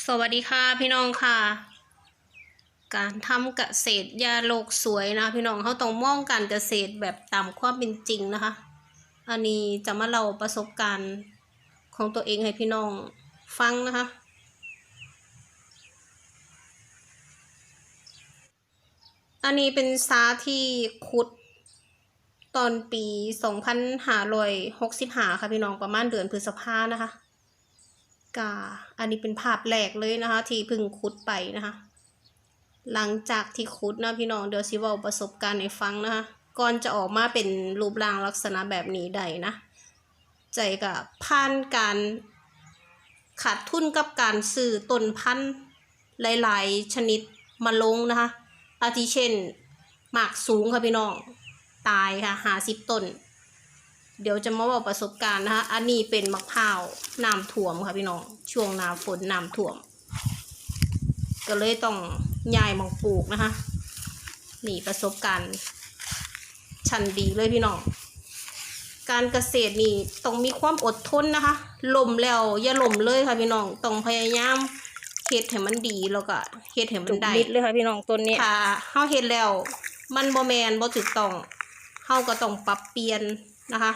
สวัสดีค่ะพี่น้องค่ะ การทำเกษตรยาโลกสวยนะพี่น้องเขาต้องมองการเกษตรแบบตามความเป็นจริงนะคะ อันนี้จะมาเล่าประสบการณ์ของตัวเองให้พี่น้องฟังนะคะ อันนี้เป็นซาที่ขุดตอนปี 2565 ค่ะพี่น้องประมาณเดือนพฤษภานะคะ กา อันนี้เป็นภาพแรกเลยนะคะ ที่พึ่งขุดไปนะคะ หลังจากที่ขุดนะพี่น้องเดี๋ยวสิเว่าประสบการณ์ให้ฟังนะคะก่อนจะออกมาเป็นรูปร่างลักษณะแบบนี้ได้นะใจกับผ่านการขาดทุนกับการซื้อต้นพันธุ์หลาย ๆ ชนิดมาลงนะคะ อาทิเช่น หมากสูงค่ะพี่น้อง ตายค่ะหาสิบต้น เดี๋ยวจะมาบอกประสบการณ์นะคะ อันนี้เป็นมะพร้าวน้ำท่วมค่ะพี่น้อง ช่วงหนาฝนน้ำท่วม ก็เลยต้องย้ายมาปลูกนะคะ นี่ประสบการณ์ ชั้นดีเลยพี่น้อง การเกษตรนี่ต้องมีความอดทนนะคะล่มแล้วอย่าล่มเลยค่ะพี่น้อง ต้องพยายามเฮ็ดให้มันดีแล้วก็เฮ็ดให้มันได้มิดเลยค่ะพี่น้องต้นนี้ถ้าเฮาเฮ็ดแล้ว มันบ่แมนบ่ถูกต้องเฮาก็ต้องปรับเปลี่ยน นะคะ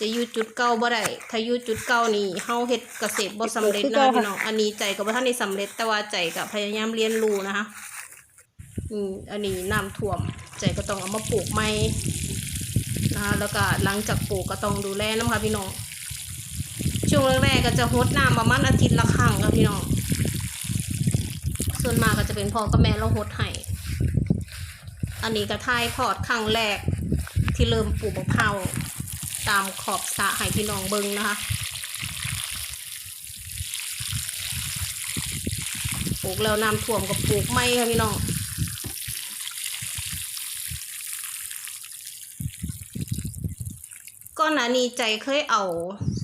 จะอยู่จุดเก่าบ่ได้ถ้าอยู่จุดเก่านี่เฮาเฮ็ดเกษตรบ่สำเร็จนะคะพี่น้องอันนี้ใจก็บ่ทันได้สำเร็จแต่ว่าใจก็พยายามเรียนรู้นะคะอืมอันนี้น้ำท่วม ใจก็ต้องเอามาปลูกใหม่นะคะแล้วก็หลังจากปลูกก็ต้องดูแลน้ำค่ะพี่น้องช่วงแรกๆก็จะรดน้ำประมาณอาทิตย์ละครั้งค่ะพี่น้องส่วนมากก็จะเป็นพ่อกับแม่เราหดให้อันนี้ก็ทายพอดครั้งแรก ที่เริ่มปลูกมะพร้าวตามขอบสระให้พี่น้องเบิงนะคะปลูกแล้วน้ำท่วมก็ปลูกไม่ค่ะพี่น้องก้อนหนานี้ใจเคยเอา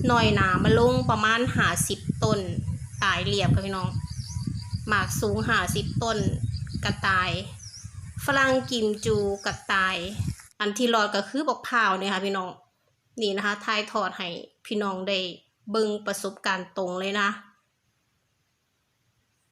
หน่อยหนามาลงประมาณหาสิบต้นตายเรียบค่ะพี่น้อง หมากสูงหาสิบต้นกระต่าย ฝรั่งกิมจูกระต่าย อันที่รอดก็คือบอกพาวเนี่ยค่ะพี่น้องนี่นะคะทายทอดให้พี่น้องได้เบิ่งประสบการณ์ตรงเลยนะ